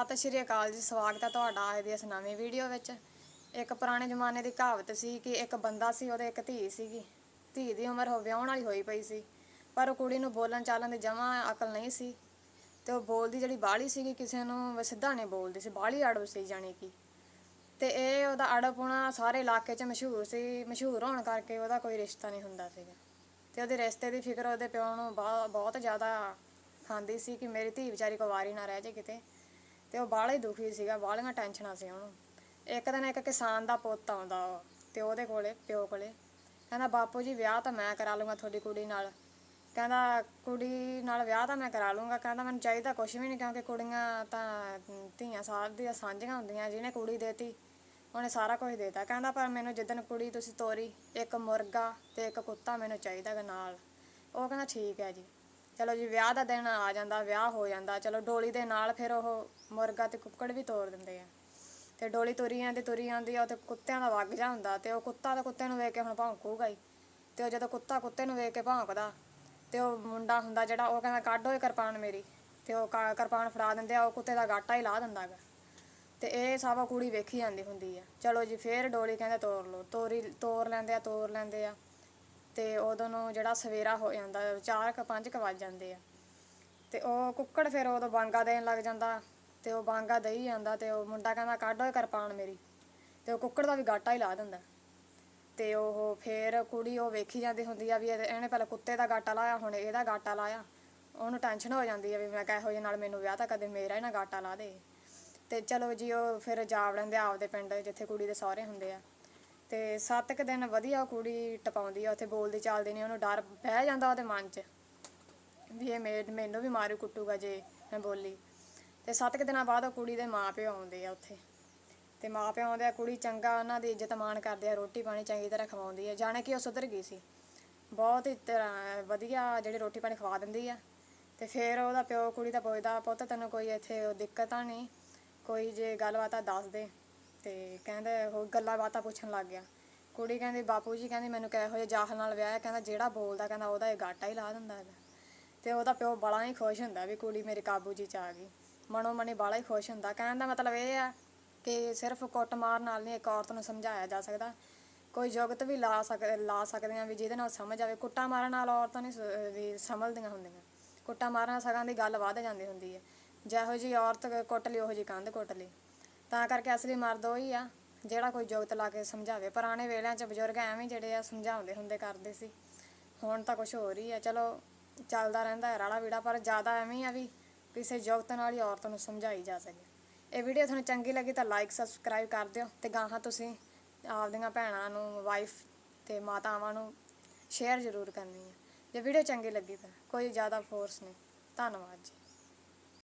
ਸਤਿ ਸ਼੍ਰੀ ਅਕਾਲ ਜੀ, ਸਵਾਗਤ ਹੈ ਤੁਹਾਡਾ ਅੱਜ ਦੀ ਇਸ ਨਵੀਂ ਵੀਡੀਓ ਵਿੱਚ। ਇੱਕ ਪੁਰਾਣੇ ਜ਼ਮਾਨੇ ਦੀ ਕਹਾਵਤ ਸੀ ਕਿ ਇੱਕ ਬੰਦਾ ਸੀ, ਉਹਦੇ ਇੱਕ ਧੀ ਸੀਗੀ। ਧੀ ਦੀ ਉਮਰ ਹੋ ਵਿਆਹਣ ਵਾਲੀ ਹੋਈ ਪਈ ਸੀ, ਪਰ ਉਹ ਕੁੜੀ ਨੂੰ ਬੋਲਣ ਚਾਲਣ ਦੀ ਜਮਾਂ ਅਕਲ ਨਹੀਂ ਸੀ ਤੇ ਉਹ ਬੋਲਦੀ ਜਿਹੜੀ ਬਾਹਲੀ ਸੀਗੀ ਕਿਸੇ ਨੂੰ ਸਿੱਧਾ ਨਹੀਂ ਬੋਲਦੀ ਸੀ ਬਾਹਲੀ ਅੜਬ ਸੀ ਜਾਣੀ ਕਿ। ਤੇ ਇਹ ਉਹਦਾ ਅੜਪੁਣਾ ਸਾਰੇ ਇਲਾਕੇ 'ਚ ਮਸ਼ਹੂਰ ਸੀ, ਮਸ਼ਹੂਰ ਹੋਣ ਕਰਕੇ ਉਹਦਾ ਕੋਈ ਰਿਸ਼ਤਾ ਨਹੀਂ ਹੁੰਦਾ ਸੀਗਾ। ਤੇ ਉਹਦੇ ਰਿਸ਼ਤੇ ਦੀ ਫਿਕਰ ਉਹਦੇ ਪਿਓ ਨੂੰ ਬਾ- ਬਹੁਤ ਜ਼ਿਆਦਾ ਖਾਂਦੀ ਸੀ ਕਿ ਮੇਰੀ ਧੀ ਵਿਚਾਰੀ ਕੁਵਾਰੀ ਨਾ ਰਹਿ ਜੇ ਕਿਤੇ। ਤੇ ਉਹ ਬਾਹਲਾ ਹੀ ਦੁਖੀ ਸੀਗਾ, ਬਾਹਲੀਆਂ ਟੈਨਸ਼ਨਾਂ ਸੀ ਉਹਨੂੰ। ਇੱਕ ਦਿਨ ਇੱਕ ਕਿਸਾਨ ਦਾ ਪੁੱਤ ਆਉਂਦਾ ਉਹ, ਤੇ ਉਹਦੇ ਕੋਲੇ, ਪਿਓ ਕੋਲੇ। ਕਹਿੰਦਾ, ਬਾਪੂ ਜੀ, ਵਿਆਹ ਤਾਂ ਮੈਂ ਕਰਾ ਲੂੰਗਾ ਤੁਹਾਡੀ ਕੁੜੀ ਨਾਲ। ਕਹਿੰਦਾ, ਕੁੜੀ ਨਾਲ ਵਿਆਹ ਤਾਂ ਮੈਂ ਕਰਾ ਲੂੰਗਾ। ਕਹਿੰਦਾ, ਮੈਨੂੰ ਚਾਹੀਦਾ ਕੁਝ ਵੀ ਨਹੀਂ, ਕਿਉਂਕਿ ਕੁੜੀਆਂ ਤਾਂ, ਧੀਆਂ ਸਾਧ ਦੀਆਂ ਸਾਂਝੀਆਂ ਹੁੰਦੀਆਂ, ਜਿਹਨੇ ਕੁੜੀ ਦੇਤੀ, ਉਹਨੇ ਸਾਰਾ ਕੁਝ ਦੇਤਾ। ਕਹਿੰਦਾ, ਪਰ ਮੈਨੂੰ ਜਿੱਦਣ ਕੁੜੀ ਤੁਸੀਂ ਤੋਰੀ, ਇੱਕ ਮੁਰਗਾ ਤੇ ਇੱਕ ਕੁੱਤਾ ਮੈਨੂੰ ਚਾਹੀਦਾ ਗਾ ਨਾਲ। ਉਹ ਕਹਿੰਦਾ, ਠੀਕ ਹੈ ਜੀ। ਚਲੋ ਜੀ, ਵਿਆਹ ਦਾ ਦਿਨ ਆ ਜਾਂਦਾ, ਵਿਆਹ ਹੋ ਜਾਂਦਾ। ਚਲੋ ਡੋਲੀ ਦੇ ਨਾਲ ਫਿਰ ਉਹ ਮੁਰਗਾ ਤੇ ਕੁੱਕੜ ਵੀ ਤੋਰ ਦਿੰਦੇ ਆ। ਤੇ ਡੋਲੀ ਤੁਰੀ ਜਾਂਦੀ ਤੁਰੀ ਆਉਂਦੀ ਆ ਤੇ ਕੁੱਤਿਆਂ ਦਾ ਵੱਗ ਜਾ ਹੁੰਦਾ। ਤੇ ਉਹ ਕੁੱਤਾ ਤਾਂ ਕੁੱਤੇ ਨੂੰ ਵੇਖ ਕੇ ਹੁਣ ਭੌਂਕੂਗਾ ਹੀ। ਤੇ ਉਹ ਜਦੋਂ ਕੁੱਤਾ ਕੁੱਤੇ ਨੂੰ ਵੇਖ ਕੇ ਭੌਂਕਦਾ, ਤੇ ਉਹ ਮੁੰਡਾ ਹੁੰਦਾ ਜਿਹੜਾ, ਉਹ ਕਹਿੰਦਾ, ਕੱਢ ਓਏ ਕਿਰਪਾਨ ਮੇਰੀ। ਤੇ ਉਹ ਕਾ- ਕਿਰਪਾਨ ਫੜਾ ਦਿੰਦੇ ਆ, ਉਹ ਕੁੱਤੇ ਦਾ ਗਾਟਾ ਹੀ ਲਾ ਦਿੰਦਾ ਗਾ। ਤੇ ਇਹ ਸਭ ਕੁੜੀ ਵੇਖੀ ਜਾਂਦੀ ਹੁੰਦੀ ਆ। ਚਲੋ ਜੀ, ਫੇਰ ਡੋਲੀ ਕਹਿੰਦੇ, ਤੋਰ ਲਓ। ਤੋਰੀ, ਤੋਰ ਲੈਂਦੇ ਆ, ਤੋਰ ਲੈਂਦੇ ਆ। ਅਤੇ ਉਦੋਂ ਨੂੰ ਜਿਹੜਾ ਸਵੇਰਾ ਹੋ ਜਾਂਦਾ, ਚਾਰ ਕੁ, ਪੰਜ ਕੁ ਵੱਜ ਜਾਂਦੇ ਆ। ਅਤੇ ਉਹ ਕੁੱਕੜ ਫਿਰ ਉਦੋਂ ਬਾਂਗਾ ਦੇਣ ਲੱਗ ਜਾਂਦਾ ਅਤੇ ਉਹ ਬਾਂਗਾ ਦੇਈ ਜਾਂਦਾ ਅਤੇ ਉਹ ਮੁੰਡਾ ਕਹਿੰਦਾ, ਕੱਢ ਓਏ ਕਿਰਪਾਨ ਮੇਰੀ। ਅਤੇ ਉਹ ਕੁੱਕੜ ਦਾ ਵੀ ਗਾਟਾ ਹੀ ਲਾ ਦਿੰਦਾ। ਅਤੇ ਉਹ ਫਿਰ ਕੁੜੀ ਉਹ ਵੇਖੀ ਜਾਂਦੀ ਹੁੰਦੀ ਆ ਵੀ ਇਹਦੇ- ਇਹਨੇ ਪਹਿਲਾਂ ਕੁੱਤੇ ਦਾ ਗਾਟਾ ਲਾਇਆ, ਹੁਣ ਇਹਦਾ ਗਾਟਾ ਲਾਇਆ। ਉਹਨੂੰ ਟੈਨਸ਼ਨ ਹੋ ਜਾਂਦੀ ਆ ਵੀ ਮੈਂ ਕਿਹੋ ਜਿਹੇ ਨਾਲ ਮੈਨੂੰ ਵਿਆਹ ਤਾਂ ਕਦੇ ਮੇਰਾ ਹੀ ਨਾ ਗਾਟਾ ਲਾ ਦੇ। ਅਤੇ ਚਲੋ ਜੀ, ਉਹ ਫਿਰ ਜਾ ਵੜਦੇ ਆਪਦੇ ਪਿੰਡ ਜਿੱਥੇ ਕੁੜੀ ਦੇ ਸਹੁਰੇ ਹੁੰਦੇ ਆ। ਤੇ ਸੱਤ ਕੁ ਦਿਨ ਵਧੀਆ ਉਹ ਕੁੜੀ ਟਪਾਉਂਦੀ ਆ, ਉੱਥੇ ਬੋਲਦੀ ਚਾਲਦੀ ਨਹੀਂ ਉਹਨੂੰ ਡਰ ਬਹਿ ਜਾਂਦਾ ਉਹਦੇ ਮਨ 'ਚ ਵੀ ਇਹ ਮੇ- ਮੈਨੂੰ ਵੀ ਮਾਰੂ ਕੁੱਟੂਗਾ ਜੇ ਮੈਂ ਬੋਲੀ। ਤੇ ਸੱਤ ਕੁ ਦਿਨਾਂ ਬਾਅਦ ਉਹ ਕੁੜੀ ਦੇ ਮਾਪਿਓ ਆਉਂਦੇ ਆ ਉੱਥੇ। ਤੇ ਮਾਪਿਓ ਆਉਂਦੇ ਆ, ਕੁੜੀ ਚੰਗਾ ਉਹਨਾਂ ਦੀ ਇੱਜ਼ਤ ਮਾਣ ਕਰਦੇ ਆ, ਰੋਟੀ ਪਾਣੀ ਚੰਗੀ ਤਰ੍ਹਾਂ ਖਵਾਉਂਦੀ ਆ, ਜਾਣੇ ਕਿ ਉਹ ਸੁਧਰ ਗਈ ਸੀ। ਬਹੁਤ ਹੀ ਤਰ੍ਹਾਂ ਵਧੀਆ ਜਿਹੜੀ ਰੋਟੀ ਪਾਣੀ ਖਵਾ ਦਿੰਦੀ ਆ। ਤੇ ਫਿਰ ਉਹਦਾ ਪਿਓ, ਕੁੜੀ ਦਾ ਪੁੱਛਦਾ ਪੁੱਤ ਤੈਨੂੰ ਕੋਈ ਇੱਥੇ ਉਹ ਦਿੱਕਤ ਤਾਂ ਨਹੀਂ, ਕੋਈ ਜੇ ਗੱਲਬਾਤ ਆ ਦੱਸ ਦੇ। ਤੇ ਕਹਿੰਦੇ ਉਹ ਗੱਲਾਂ ਬਾਤਾਂ ਪੁੱਛਣ ਲੱਗ ਗਿਆ। ਕੁੜੀ ਕਹਿੰਦੀ, ਬਾਪੂ ਜੀ ਕਹਿੰਦੀ, ਮੈਨੂੰ ਕਿਹੋ ਜਿਹੇ ਜਾਹਲ ਨਾਲ ਵਿਆਹ ਹੈ ਕਹਿੰਦਾ, ਜਿਹੜਾ ਬੋਲਦਾ, ਕਹਿੰਦਾ, ਉਹਦਾ ਇਹ ਗਾਟਾ ਹੀ ਲਾ ਦਿੰਦਾ ਹੈਗਾ। ਤੇ ਉਹਦਾ ਪਿਓ ਬੜਾ ਹੀ ਖੁਸ਼ ਹੁੰਦਾ ਵੀ ਕੁੜੀ ਮੇਰੇ ਕਾਬੂ ਜੀ 'ਚ ਆ ਗਈ। ਮਨੋ ਮਨੀ ਬੜਾ ਹੀ ਖੁਸ਼ ਹੁੰਦਾ। ਕਹਿਣ ਦਾ ਮਤਲਬ ਇਹ ਆ ਕਿ ਸਿਰਫ ਕੁੱਟਮਾਰ ਨਾਲ ਨਹੀਂ, ਇੱਕ ਔਰਤ ਨੂੰ ਸਮਝਾਇਆ ਜਾ ਸਕਦਾ। ਕੋਈ ਜੁਗਤ ਵੀ ਲਾ ਸਕ, ਲਾ ਸਕਦੇ ਆ ਵੀ ਜਿਹਦੇ ਨਾਲ ਸਮਝ ਆਵੇ। ਕੁੱਟਾ ਮਾਰਨ ਨਾਲ ਔਰਤਾਂ ਨਹੀਂ ਸ- ਵੀ ਸਮਝਦੀਆਂ ਹੁੰਦੀਆਂ। ਕੁੱਟਾ ਮਾਰਨ ਨਾਲ ਸਗਾਂ ਦੀ ਗੱਲ ਵੱਧ ਜਾਂਦੀ ਹੁੰਦੀ ਹੈ। ਜਿਹੋ ਜੀ ਔਰਤ ਕੁੱਟ ਲਈ, ਉਹੋ ਜੀ ਕੰਧ ਕੁੱਟ ਲਈ। ਤਾਂ ਕਰਕੇ ਅਸਲੀ ਮਰਦ ਉਹੀ ਆ, ਜਿਹੜਾ ਕੋਈ ਜੁਗਤ ਲਾ ਕੇ ਸਮਝਾਵੇ। ਪੁਰਾਣੇ ਵੇਲਿਆਂ 'ਚ ਬਜ਼ੁਰਗ ਐਵੇਂ ਜਿਹੜੇ ਆ, ਸਮਝਾਉਂਦੇ ਹੁੰਦੇ ਕਰਦੇ ਸੀ। ਹੁਣ ਤਾਂ ਕੁਝ ਹੋਰ ਹੀ ਆ। ਚਲੋ, ਚੱਲਦਾ ਰਹਿੰਦਾ ਹੈ ਰਾੜਾ ਵੀੜਾ, ਪਰ ਜ਼ਿਆਦਾ ਐਵੇਂ ਆ ਵੀ ਕਿਸੇ ਜੋਗਤ ਨਾਲ ਹੀ ਔਰਤ ਨੂੰ ਸਮਝਾਈ ਜਾ ਸਕੇ। ਇਹ ਵੀਡੀਓ ਤੁਹਾਨੂੰ ਚੰਗੀ ਲੱਗੀ ਤਾਂ ਲਾਈਕ ਸਬਸਕ੍ਰਾਈਬ ਕਰ ਦਿਓ ਤੇ ਗਾਹਾਂ ਤੁਸੀਂ ਆਪਦੀਆਂ ਭੈਣਾਂ ਨੂੰ ਵਾਈਫ ਤੇ ਮਾਤਾਵਾਂ ਨੂੰ ਸ਼ੇਅਰ ਜ਼ਰੂਰ ਕਰਨੀ ਹੈ ਜੇ ਵੀਡੀਓ ਚੰਗੀ ਲੱਗੀ ਤਾਂ ਕੋਈ ਜ਼ਿਆਦਾ ਫੋਰਸ ਨਹੀਂ। ਧੰਨਵਾਦ ਜੀ।